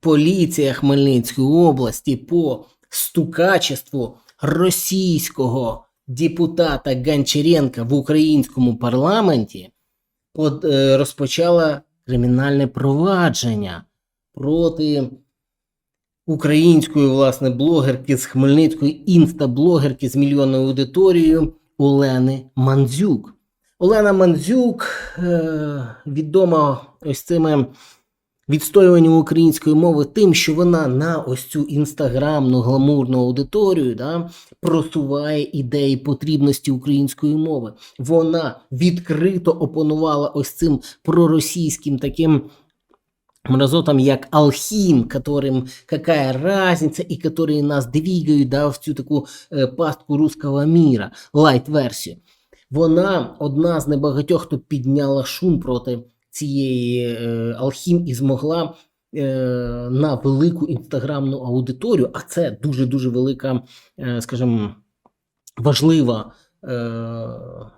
поліція Хмельницької області по стукачеству російського депутата Гончаренка в українському парламенті е, розпочала кримінальне провадження проти української власне блогерки з Хмельницької інстаблогерки з мільйонною аудиторією Олени Мандзюк. Олена Мандзюк е, відома ось цими відстоюванням української мови тим, що вона на ось цю інстаграмну гламурну аудиторію да, просуває ідеї потрібності української мови. Вона відкрито опонувала ось цим проросійським таким мразотам, як Алхім, которым какая разница, і которые нас двигають да, в цю таку е, пастку русского міра, лайт-версію. Вона одна з небагатьох, хто підняла шум проти цієї е, Алхім і змогла е, на велику інстаграмну аудиторію, а це дуже дуже велика, е, скажімо, важлива. Е,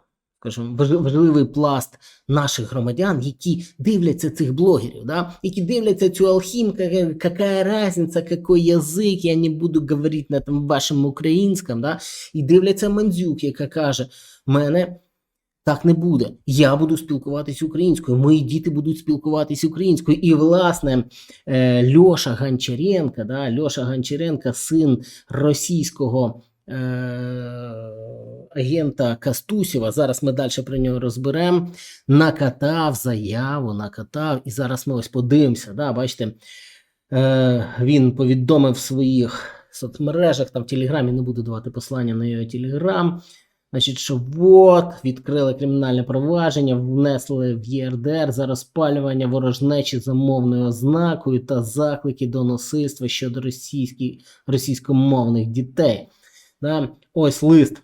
важливий пласт наших громадян, які дивляться цих блогерів, да? які дивляться цю алхім, какая, какая разница, какой язик, я не буду говорити на там вашому українському, да? і дивляться Мандзюк, яка каже: мене так не буде. Я буду спілкуватися українською, мої діти будуть спілкуватися українською. І, власне, е, Льоша Гончаренка, да, Льоша Гончаренка, син російського е, агента Кастусєва, зараз ми далі про нього розберемо, накатав заяву, накатав, і зараз ми ось подивимося. Да, бачите, е, він повідомив в своїх соцмережах, там в Телеграмі не буду давати послання на його Телеграм. Значить, що от відкрили кримінальне провадження, внесли в ЄРДР за розпалювання ворожнечі за мовною ознакою та заклики до насильства щодо російськомовних дітей. Да? Ось лист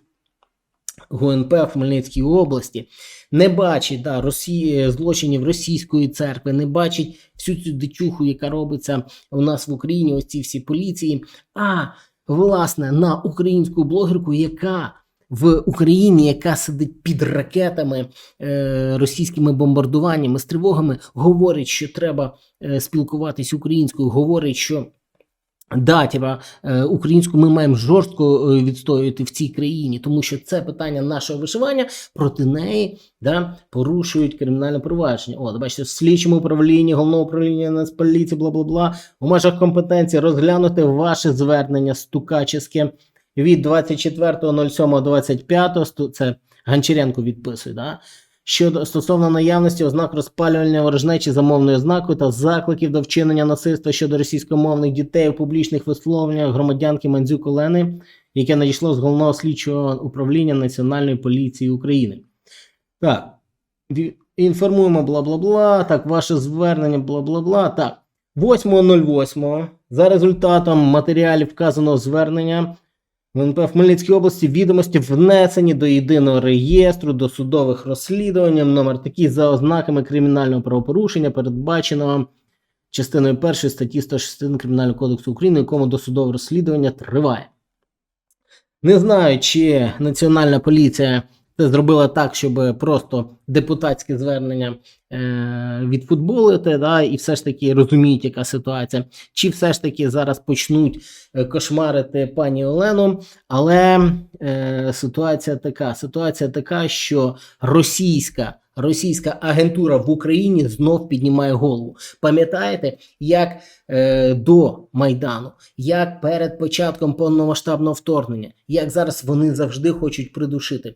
ГУНП в Хмельницькій області. Не бачить да, Росії, злочинів російської церкви, не бачить всю цю дичуху, яка робиться у нас в Україні, ось ці всі поліції. А власне на українську блогерку, яка в Україні, яка сидить під ракетами, е, російськими бомбардуваннями з тривогами, говорить, що треба е, спілкуватись українською, говорить, що. Да, типа, е, українську ми маємо жорстко відстоювати в цій країні, тому що це питання нашого вишивання проти неї да, порушують кримінальне провадження. О, бачите, в слідчому управлінні, головного управління Нацполіції, бла бла бла, у межах компетенції розглянути ваше звернення стукачеське від 24.07.25, це Гончаренко відписує, да, щодо стосовно наявності ознак розпалювання ворожнечі за мовною ознакою та закликів до вчинення насильства щодо російськомовних дітей у публічних висловленнях громадянки Мандзюк Олени, яке надійшло з головного слідчого управління Національної поліції України. Так, інформуємо, бла бла бла. Так, ваше звернення, бла бла бла. Так, 8.08. За результатом матеріалів вказаного звернення в НП в Хмельницькій області відомості внесені до єдиного реєстру досудових розслідувань, номер такі за ознаками кримінального правопорушення, передбаченого частиною 1 статті 106 Кримінального кодексу України, якому досудове розслідування триває. Не знаю, чи Національна поліція зробила так, щоб просто депутатське звернення е, відфутболити, да, і все ж таки розуміють, яка ситуація, чи все ж таки зараз почнуть е, кошмарити пані Олену. Але е, ситуація така: ситуація така, що російська. Російська агентура в Україні знов піднімає голову. Пам'ятаєте, як е, до Майдану, як перед початком повномасштабного вторгнення, як зараз вони завжди хочуть придушити.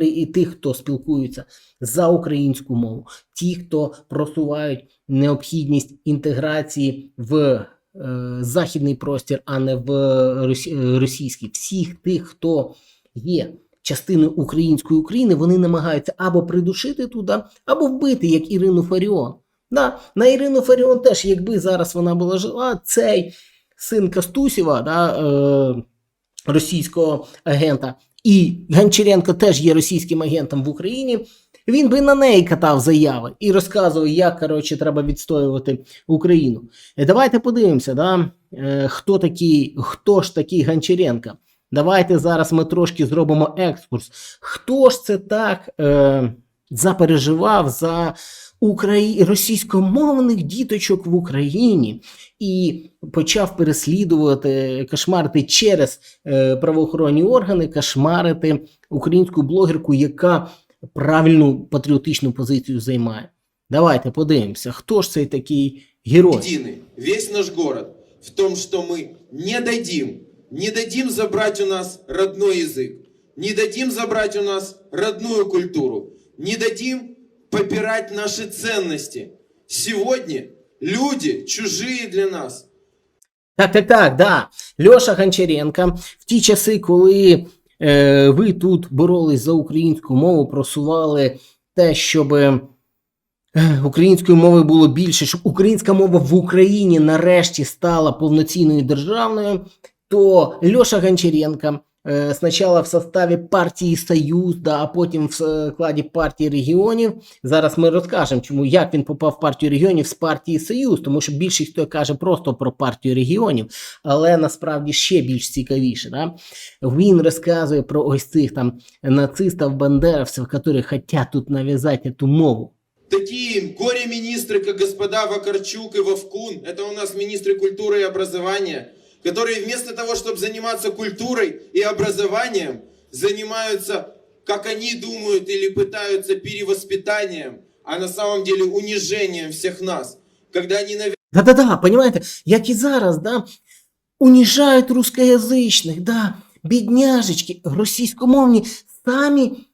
І тих, хто спілкується за українську мову, ті, хто просувають необхідність інтеграції в е, західний простір, а не в росі... е, російський, всіх тих, хто є частиною української України, вони намагаються або придушити туди, або вбити, як Ірину Фаріон. Да, на Ірину Фаріон теж, якби зараз вона була жива, цей син Кастусєва, да, е, російського агента, і Гончаренко теж є російським агентом в Україні. Він би на неї катав заяви і розказував, як коротше, треба відстоювати Україну. Давайте подивимося, да, е, хто такий, хто ж такий Гончаренко. Давайте зараз ми трошки зробимо екскурс. Хто ж це так е, запереживав за Украї... російськомовних діточок в Україні і почав переслідувати, кошмарити через е, правоохоронні органи, кошмарити українську блогерку, яка правильну патріотичну позицію займає. Давайте подивимося, хто ж цей такий герой. едины, весь наш город, в том, что мы не дадим, не дадим забрать у нас родной язык, не дадим забрать у нас родную культуру, не дадим попирать наши ценности. Сегодня люди чужие для нас. Так, так, так, да. Льоша Гончаренко в ті часи, коли е, ви тут боролись за українську мову, просували те, щоб е, української мови було більше, щоб українська мова в Україні нарешті стала повноцінною державною, то Льоша Гончаренко спочатку в составі партії Союз, да, а потім в складі партії регіонів. Зараз ми розкажемо, чому як він попав в партію регіонів з партії Союз, тому що більшість хто каже просто про партію регіонів, але насправді ще більш цікавіше. Да? Він розказує про ось цих там нацистів, бандеровців, які хочуть тут нав'язати ту мову. Такие горе-министры, как господа Вакарчук и Вовкун, это у нас министры культуры и образования, которые вместо того, чтобы заниматься культурой и образованием, занимаются, как они думают, или пытаются перевоспитанием, а на самом деле унижением всех нас. Когда они навязывают Да-да-да, понимаете, як і зараз, да, унижають русскоязичних, да, бідняжечки, російськомовні, самі,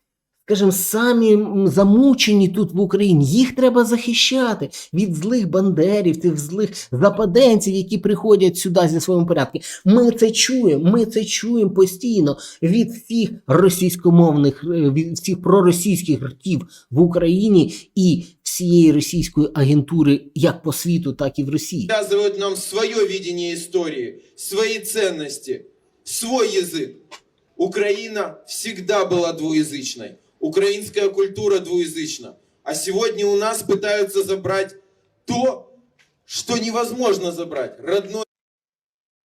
скажімо, самі м, замучені тут в Україні. Їх треба захищати від злих бандерівців, злих западенців, які приходять сюди зі своїм порядком. Ми це чуємо, ми це чуємо постійно від всіх російськомовних, е, від всіх проросійських ртів в Україні і всієї російської агентури як по світу, так і в Росії. навязывают нам свое видение истории, свои ценности, свой язык. Украина всегда была двуязычной. Украинская культура двуязычна. А сегодня у нас пытаются забрать то, что невозможно забрать. Родной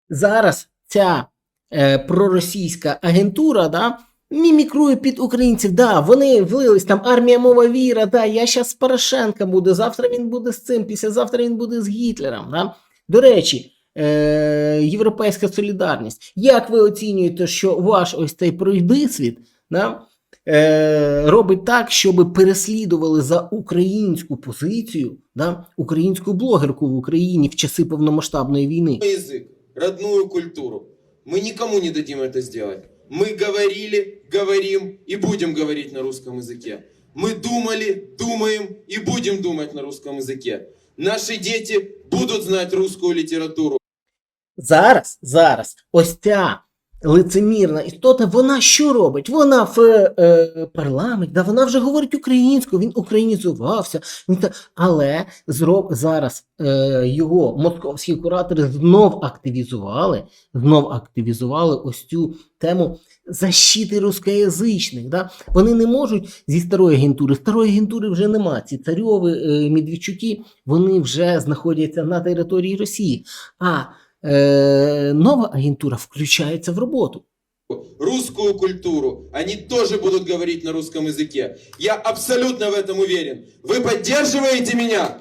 зараз ця е, проросійська агентура, да, мімікрує під українців. Да, вони влились там армія мова віра, да, я зараз з Порошенка буду, завтра він буде з цим, післязавтра він буде з Гітлером. Да. До речі, е, Європейська солідарність. Як ви оцінюєте, що ваш ось цей пройдисвіт да, е, робить так, щоб переслідували за українську позицію, да, українську блогерку в Україні в часи повномасштабної війни? язык, родную культуру. Мы никому не дадим это сделать. Мы говорили, говорим и будем говорить на русском языке. Мы думали, думаем и будем думать на русском языке. Наши дети будут знать русскую литературу. Зараз, зараз, ось ця лицемірна істота, вона що робить? Вона в е, е, парламенті, да, вона вже говорить українською, він українізувався. Але зроб, зараз е, його московські куратори знов активізували, знов активізували ось цю тему защити рускоязичних. Да? Вони не можуть зі старої агентури. Старої агентури вже нема. Ці царьови, е, Медведчуки, вони вже знаходяться на території Росії. А е, нова агентура включається в роботу. Русскую культуру. Они тоже будут говорить на русском языке. Я абсолютно в этом уверен. Вы поддерживаете меня?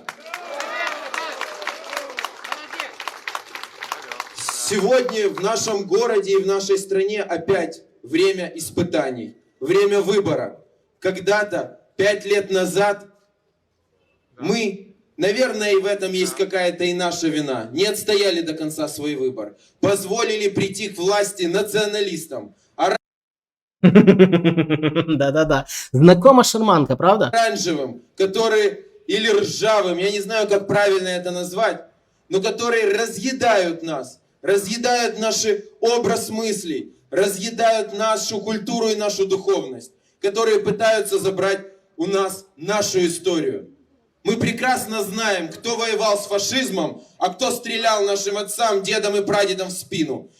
Сегодня в нашем городе и в нашей стране опять время испытаний, время выбора. Когда-то, пять лет назад, мы, наверное, и в этом есть какая-то и наша вина, не отстояли до конца свой выбор, позволили прийти к власти националистам, Да-да-да. Знакома шарманка, правда? оранжевым, которые или ржавым, я не знаю, как правильно это назвать, но которые разъедают нас, разъедают наш образ мыслей, разъедают нашу культуру и нашу духовность, которые пытаются забрать у нас нашу историю. Мы прекрасно знаем, кто воевал с фашизмом, а кто стрелял нашим отцам, дедам и прадедам в спину.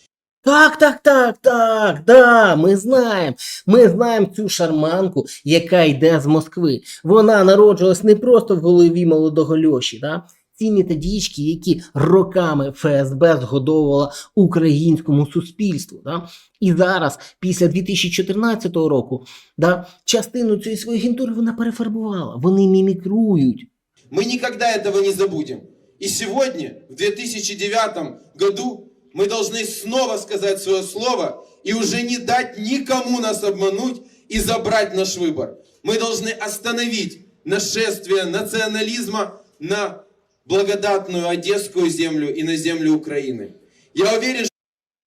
Так, так, так, так, да, ми знаємо. Ми знаємо цю шарманку, яка йде з Москви. Вона народжувалась не просто в голові молодого Льоші, да? Ці методички, які роками ФСБ згодовувала українському суспільству. Да? І зараз, після 2014 року, да, частину цієї своєї агентури вона перефарбувала. Вони мімікрують. Мы никогда этого не забудем. И сегодня, в 2009 году, мы должны снова сказать свое слово и уже не дать никому нас обмануть и забрать наш выбор. Мы должны остановить нашествие национализма на благодатную Одесскую землю и на землю Украины. Я уверен, что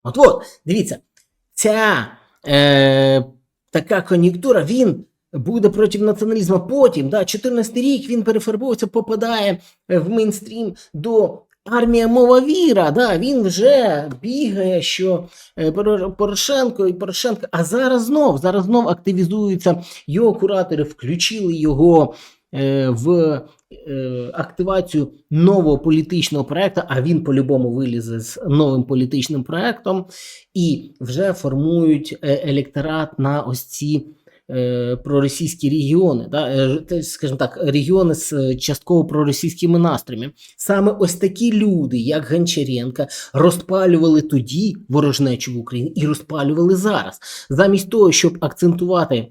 От от, дивіться, ця е, така кон'юнктура, він буде проти націоналізму. Потім, да, 14 рік він перефарбовується, попадає е, в мейнстрім до армія мова віра. Да, він вже бігає, що е, Порошенко і Порошенко. А зараз знов, зараз знов активізуються його куратори, включили його е, в е, активацію нового політичного проекту, а він по-любому вилізе з новим політичним проектом, і вже формують електорат на ось ці. Е, Проросійські регіони, да, е, скажімо так, регіони з е, частково проросійськими настроями. Саме ось такі люди, як Гончаренко, розпалювали тоді ворожнечу в Україні і розпалювали зараз. Замість того, щоб акцентувати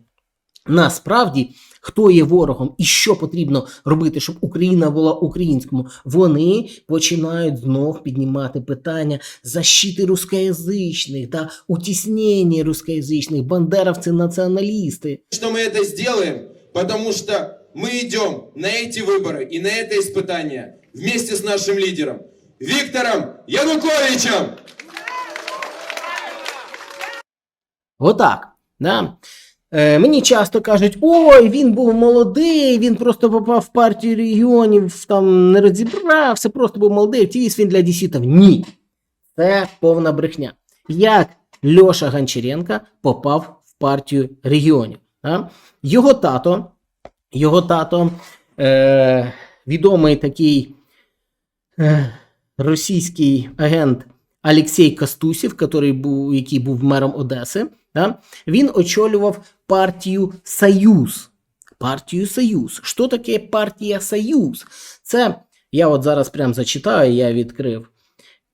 насправді, хто є ворогом і що потрібно робити, щоб Україна була українському, вони починають знов піднімати питання защити рускоязичних, да, утіснення рускоязичних, бандеровці, націоналісти. что мы это сделаем, потому что мы идем на эти выборы и на это испытание вместе с нашим лидером Виктором Януковичем. Отак. Да? Е, мені часто кажуть: ой, він був молодий, він просто попав в партію регіонів, там не розібрався, просто був молодий, активіст він для дісітів. Ні. Це повна брехня. Як Льоша Гончаренка попав в партію регіонів? Да? Його тато, його тато, е, відомий такий е, російський агент Олексій Кастусів, який був, який був мером Одеси, да? він очолював партію Союз. Партію Союз. Що таке партія Союз? Це я от зараз прям зачитаю, я відкрив.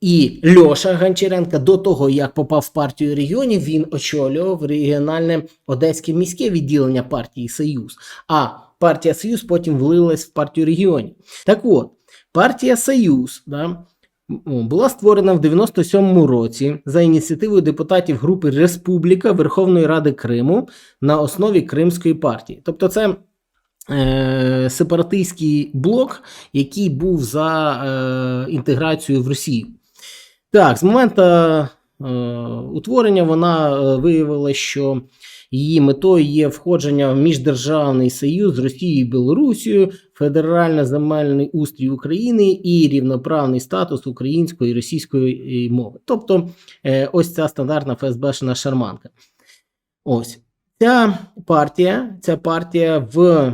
І Льоша Гончаренко до того, як попав в партію регіонів, він очолював регіональне одеське міське відділення партії Союз. А партія Союз потім влилась в партію регіонів. Так от, партія Союз да, була створена в 97-му році за ініціативою депутатів групи Республіка Верховної Ради Криму на основі Кримської партії. Тобто, це е, сепаратистський блок, який був за е, інтеграцію в Росію. Так, з моменту е, утворення вона е, виявила, що її метою є входження в міждержавний союз з Росією і Білорусією, федерально-земельний устрій України і рівноправний статус української і російської мови. Тобто, е, ось ця стандартна ФСБшна шарманка. Ось ця партія, ця партія в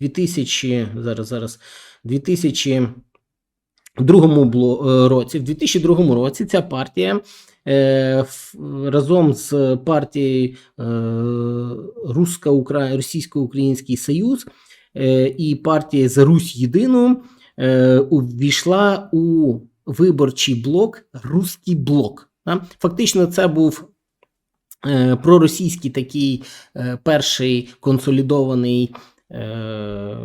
2000, зараз, зараз, 2000 другому е, році, в 2002 році ця партія е, разом з партією е, Русско-Укра... Російсько-Український Союз е, і партією За Русь Єдину е, увійшла у виборчий блок Руський блок. Фактично, це був е, проросійський такий е, перший консолідований е,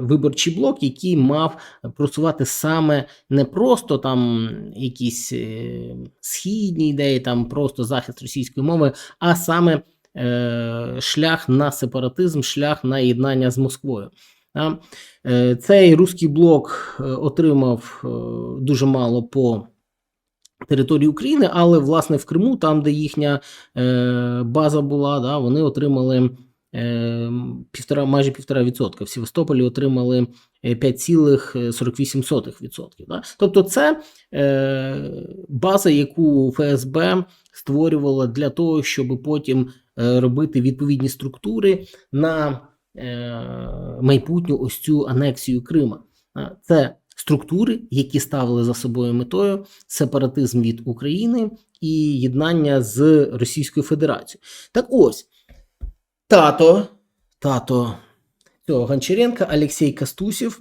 виборчий блок, який мав просувати саме не просто там якісь е, східні ідеї, там просто захист російської мови, а саме е, шлях на сепаратизм, шлях на єднання з Москвою. Е, цей руський блок е, отримав е, дуже мало по території України, але власне в Криму, там, де їхня е, база була, вони отримали е, півтора, майже півтора відсотка. В Севастополі отримали е, 5,48%. Да? Тобто, це е, база, яку ФСБ створювала для того, щоб потім е, робити відповідні структури на е, майбутню ось цю анексію Крима. Це структури, які ставили за собою метою сепаратизм від України і єднання з Російською Федерацією. Так ось, тато, тато цього Гончаренка, Олексій Кастусів,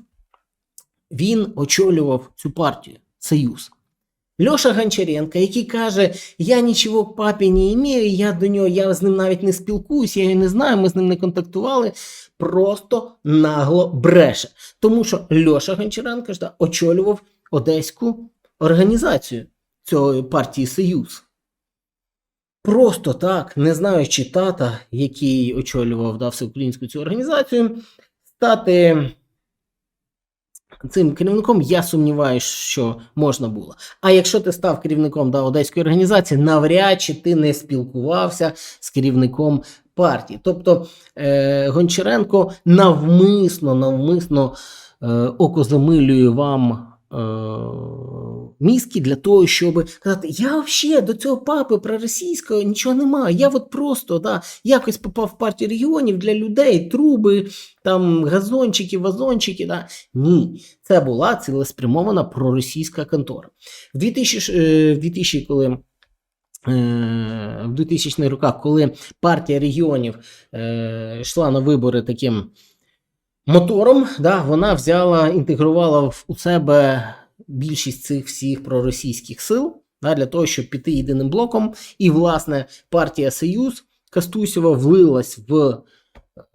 він очолював цю партію Союз. Льоша Гончаренко, який каже, я нічого к папі не імею, я до нього, я з ним навіть не спілкуюсь, я його не знаю, ми з ним не контактували, просто нагло бреше. Тому що Льоша Гончаренко ж да, очолював одеську організацію цієї партії Союз. Просто так, не знаючи тата, який очолював да, всеукраїнську цю організацію, стати цим керівником, я сумніваюся, що можна було. А якщо ти став керівником да, одеської організації, навряд чи ти не спілкувався з керівником партії. Тобто е, Гончаренко навмисно, навмисно е, окозамилює вам. Е, Мізки для того, щоб казати, я взагалі до цього папи проросійського нічого не маю. Я от просто да, якось попав в партію регіонів для людей, труби, там газончики, вазончики. Да. Ні, це була цілеспрямована проросійська контора. В 2000, е, в 2000 коли е, в 2000 х роках, коли партія регіонів йшла на вибори таким мотором, да, вона взяла, інтегрувала у себе більшість цих всіх проросійських сил да, для того, щоб піти єдиним блоком. І, власне, партія Союз Кастусєва влилась в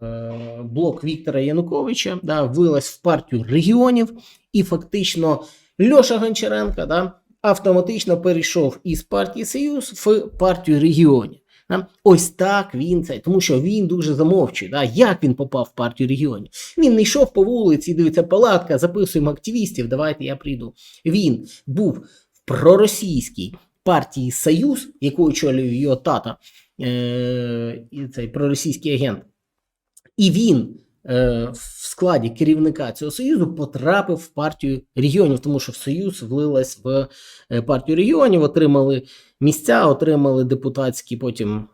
е, блок Віктора Януковича, да, влилась в партію регіонів, і фактично Льоша Гончаренка да, автоматично перейшов із партії Союз в партію регіонів. Ось так він це, тому що він дуже замовчує. Да? Як він попав в партію регіонів? Він не йшов по вулиці, дивиться палатка, записуємо активістів. Давайте я прийду. Він був в проросійській партії Союз, яку очолює його тата, е- цей проросійський агент. І він в складі керівника цього союзу потрапив в партію регіонів, тому що в союз влилась в е, партію регіонів, отримали місця, отримали депутатські потім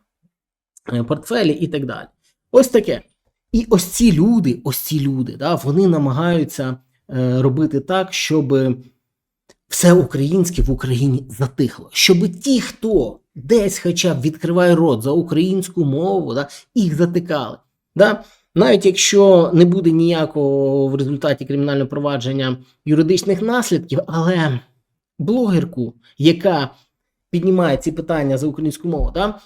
е, портфелі і так далі. Ось таке. І ось ці люди, ось ці люди, да, вони намагаються е, робити так, щоб все українське в Україні затихло. Щоб ті, хто десь хоча б відкриває рот за українську мову, да, їх затикали. Да? Навіть якщо не буде ніякого в результаті кримінального провадження юридичних наслідків, але блогерку, яка піднімає ці питання за українську мову, да,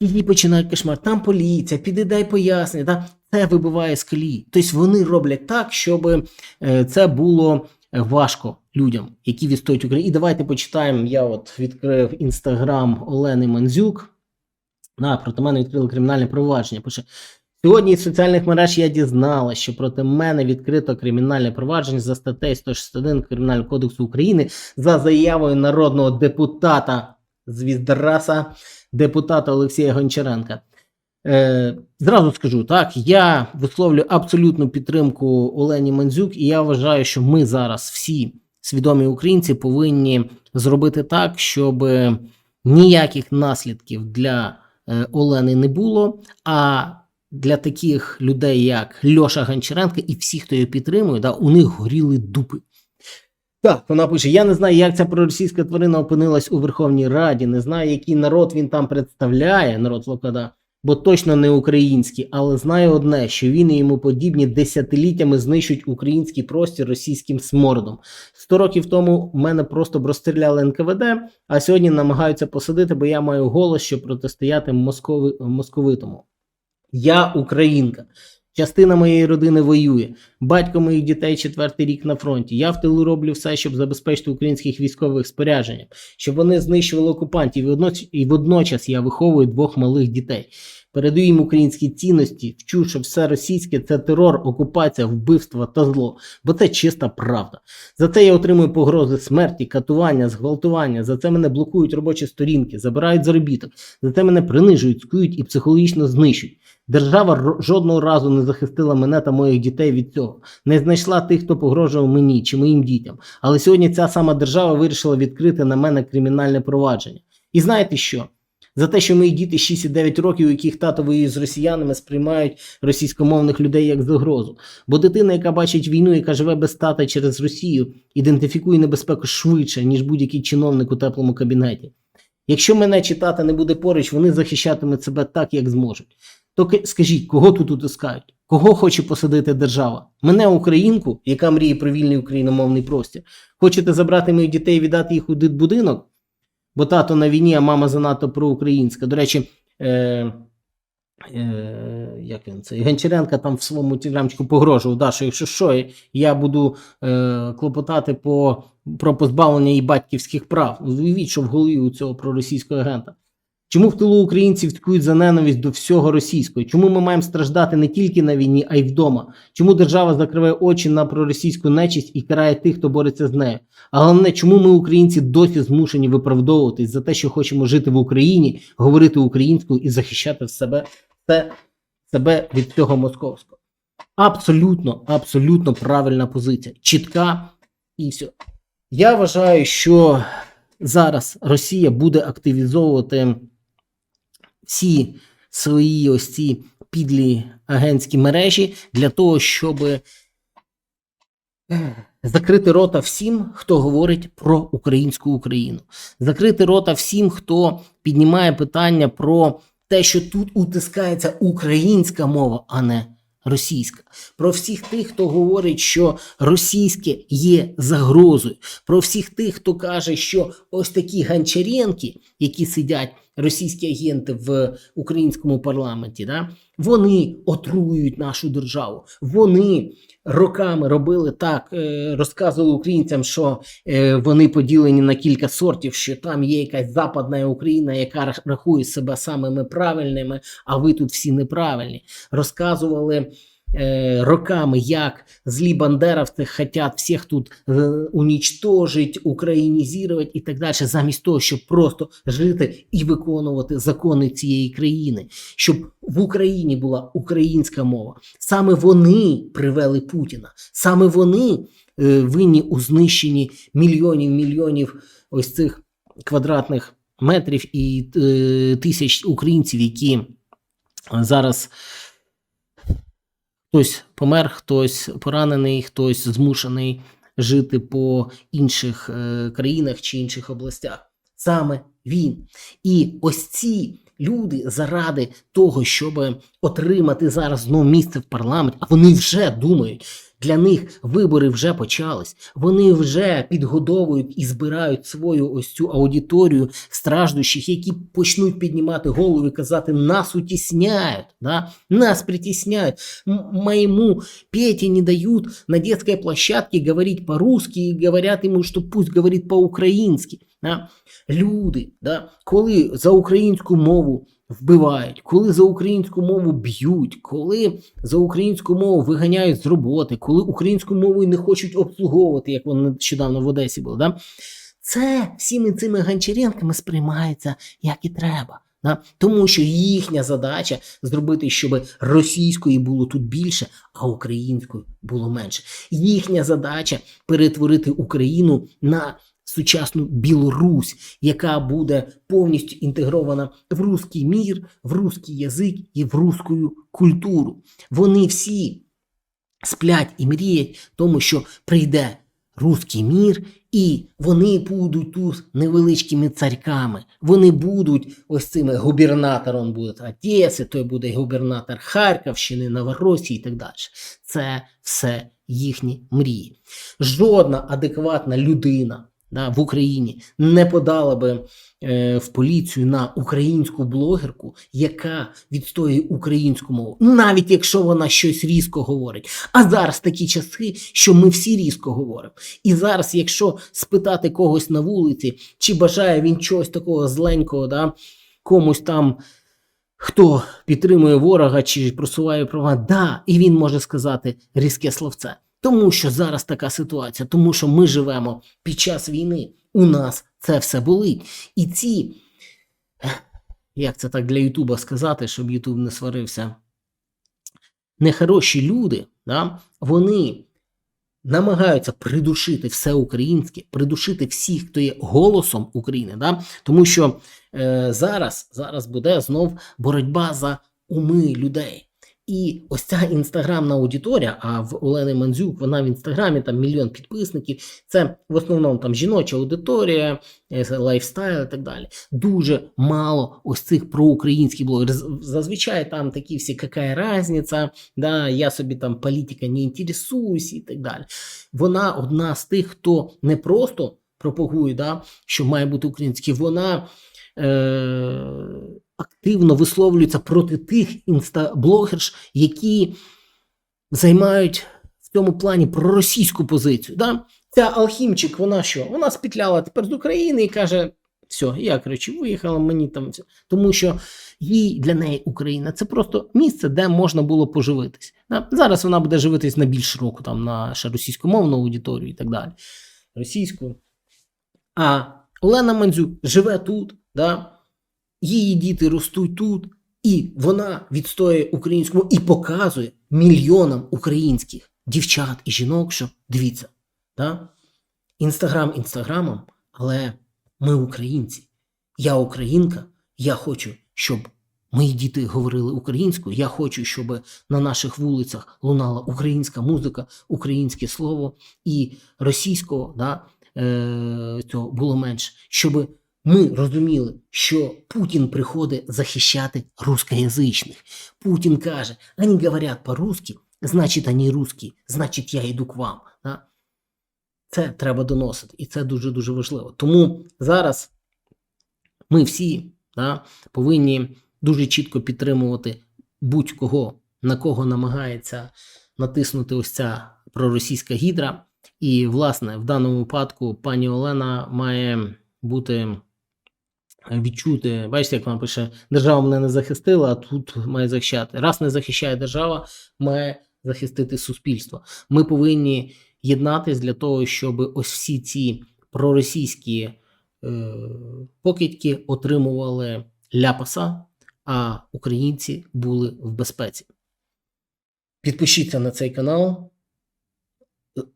її починають кошмар. Там поліція, піди дай пояснення, да, це вибиває з колії. Тобто вони роблять так, щоб е, це було важко людям, які відстоюють Україну. І давайте почитаємо. Я от відкрив інстаграм Олени Мандзюк. На, проти мене відкрили кримінальне провадження. Пише. Сьогодні із соціальних мереж я дізналася, що проти мене відкрито кримінальне провадження за статтею 161 Кримінального кодексу України за заявою народного депутата Звіздраса, депутата Олексія Гончаренка. Е, зразу скажу так, я висловлюю абсолютну підтримку Олені Мандзюк, і я вважаю, що ми зараз всі свідомі українці повинні зробити так, щоб ніяких наслідків для е, Олени не було. А для таких людей, як Льоша Гончаренко і всі, хто його підтримує, да, у них горіли дупи. Так, вона пише: я не знаю, як ця проросійська тварина опинилась у Верховній Раді, не знаю, який народ він там представляє, народ Локада, бо точно не український, але знаю одне, що він і йому подібні десятиліттями знищують український простір російським смордом. Сто років тому мене просто б розстріляли НКВД, а сьогодні намагаються посадити, бо я маю голос, щоб протистояти москови, московитому. Я українка. Частина моєї родини воює. Батько моїх дітей четвертий рік на фронті. Я в тилу роблю все, щоб забезпечити українських військових спорядженням, щоб вони знищували окупантів. І водночас, я виховую двох малих дітей. Передаю їм українські цінності, вчу, що все російське це терор, окупація, вбивство та зло. Бо це чиста правда. За це я отримую погрози смерті, катування, зґвалтування. За це мене блокують робочі сторінки, забирають заробіток. За це мене принижують, скують і психологічно знищують. Держава жодного разу не захистила мене та моїх дітей від цього, не знайшла тих, хто погрожував мені чи моїм дітям. Але сьогодні ця сама держава вирішила відкрити на мене кримінальне провадження. І знаєте що? За те, що мої діти 6 і 9 років, у яких тато воює з росіянами, сприймають російськомовних людей як загрозу. Бо дитина, яка бачить війну, яка живе без тата через Росію, ідентифікує небезпеку швидше, ніж будь-який чиновник у теплому кабінеті. Якщо мене чи тата не буде поруч, вони захищатимуть себе так, як зможуть. То скажіть, кого тут утискають? Кого хоче посадити держава? Мене, українку, яка мріє про вільний україномовний простір. Хочете забрати моїх дітей віддати їх у дитбудинок? Бо тато на війні, а мама занадто проукраїнська. До речі, е, е, як він це? Гончаренка там в своєму телеграмчику погрожував, да, що якщо що, я буду е, клопотати по, про позбавлення її батьківських прав. Уявіть, що в голові у цього проросійського агента. Чому в тилу українці втікують за ненависть до всього російського? Чому ми маємо страждати не тільки на війні, а й вдома? Чому держава закриває очі на проросійську нечисть і карає тих, хто бореться з нею? А головне, чому ми, українці, досі змушені виправдовуватись за те, що хочемо жити в Україні, говорити українською і захищати себе, се- себе від цього московського? Абсолютно, абсолютно правильна позиція, чітка і все. Я вважаю, що зараз Росія буде активізовувати всі свої ось ці підлі агентські мережі для того, щоб закрити рота всім, хто говорить про українську Україну, закрити рота всім, хто піднімає питання про те, що тут утискається українська мова, а не російська. Про всіх тих, хто говорить, що російське є загрозою. Про всіх тих, хто каже, що ось такі ганчаренки, які сидять, російські агенти в українському парламенті, да, вони отруюють нашу державу. Вони роками робили так, е, розказували українцям, що е, вони поділені на кілька сортів, що там є якась западна Україна, яка рахує себе самими правильними, а ви тут всі неправильні. Розказували роками, як злі бандеровці хотять всіх тут е, унічтожить, українізувати і так далі, замість того, щоб просто жити і виконувати закони цієї країни, щоб в Україні була українська мова. Саме вони привели Путіна, саме вони е, винні у знищенні мільйонів мільйонів ось цих квадратних метрів і е, тисяч українців, які зараз хтось помер, хтось поранений, хтось змушений жити по інших е, країнах чи інших областях. Саме він. І ось ці люди заради того, щоб отримати зараз знову місце в парламент, а вони вже думають. Для них вибори вже почались. Вони вже підгодовують і збирають свою ось цю аудиторію страждущих, які почнуть піднімати голову і казати: нас утісняють, да? нас притесняют. М- Моему Пете не дают на детской площадке говорить по-русски и говорят ему, что пусть говорит по-українськи. Да? Люди, да? коли за українську мову вбивають, коли за українську мову б'ють, коли за українську мову виганяють з роботи, коли українську мову не хочуть обслуговувати, як воно нещодавно в Одесі було. Да? Це всіми цими ганчаренками сприймається як і треба. Да? Тому що їхня задача зробити, щоб російської було тут більше, а української було менше. Їхня задача перетворити Україну на сучасну Білорусь, яка буде повністю інтегрована в русський мір, в русський язик і в русську культуру. Вони всі сплять і мріють, тому що прийде руський мір, і вони будуть тут невеличкими царьками. Вони будуть ось цими губернатором буде Одеси, той буде губернатор Харківщини, Новоросії і так далі. Це все їхні мрії. Жодна адекватна людина да, в Україні не подала би е, в поліцію на українську блогерку, яка відстоює українську мову, навіть якщо вона щось різко говорить. А зараз такі часи, що ми всі різко говоримо. І зараз, якщо спитати когось на вулиці, чи бажає він чогось такого зленького, да, комусь там. Хто підтримує ворога чи просуває права, да, і він може сказати різке словце. Тому що зараз така ситуація, тому що ми живемо під час війни. У нас це все болить. І ці, як це так для Ютуба сказати, щоб Ютуб не сварився, нехороші люди, да, вони намагаються придушити все українське, придушити всіх, хто є голосом України. Да? Тому що е, зараз, зараз буде знов боротьба за уми людей. І ось ця інстаграмна аудиторія, а в Олени Мандзюк, вона в інстаграмі там мільйон підписників. Це в основному там жіноча аудиторія, е, лайфстайл і так далі. Дуже мало ось цих проукраїнських блогерів. Зазвичай там такі всі, яка різниця, да, я собі там політика не інтересуюсь і так далі. Вона одна з тих, хто не просто пропагує, да, що має бути український, вона е, активно висловлюється проти тих інстаблогерш, які займають в цьому плані проросійську позицію. Да? Ця алхімчик, вона що? Вона спітляла тепер з України і каже: все, я коротше, виїхала, мені там все. Тому що їй для неї Україна це просто місце, де можна було поживитись. Да? Зараз вона буде живитись на більш року, там на російськомовну аудиторію і так далі. Російську. А Олена Мандзюк живе тут, да? Її діти ростуть тут, і вона відстоює українську і показує мільйонам українських дівчат і жінок, що дивіться, да? інстаграм інстаграмом, але ми українці. Я українка, я хочу, щоб мої діти говорили українською. Я хочу, щоб на наших вулицях лунала українська музика, українське слово і російського да, е, цього було менше. Щоб ми розуміли, що Путін приходить захищати русскоязичних. Путін каже: вони говорять по-русски, значить, вони русські, значить, я йду к вам. Це треба доносити, і це дуже дуже важливо. Тому зараз ми всі да, повинні дуже чітко підтримувати будь-кого, на кого намагається натиснути ось ця проросійська гідра. І, власне, в даному випадку пані Олена має бути відчути, бачите, як вона пише, держава мене не захистила, а тут має захищати. Раз не захищає держава, має захистити суспільство. Ми повинні єднатись для того, щоб ось всі ці проросійські е, покидьки отримували ляпаса, а українці були в безпеці. Підпишіться на цей канал.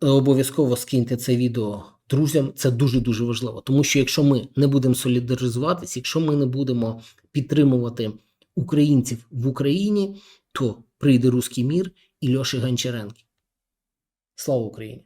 Е, Обов'язково скиньте це відео друзям. Це дуже дуже важливо. Тому що якщо ми не будемо солідаризуватися, якщо ми не будемо підтримувати українців в Україні, то прийде руський мір і Льоші Гончаренки. Слава Україні!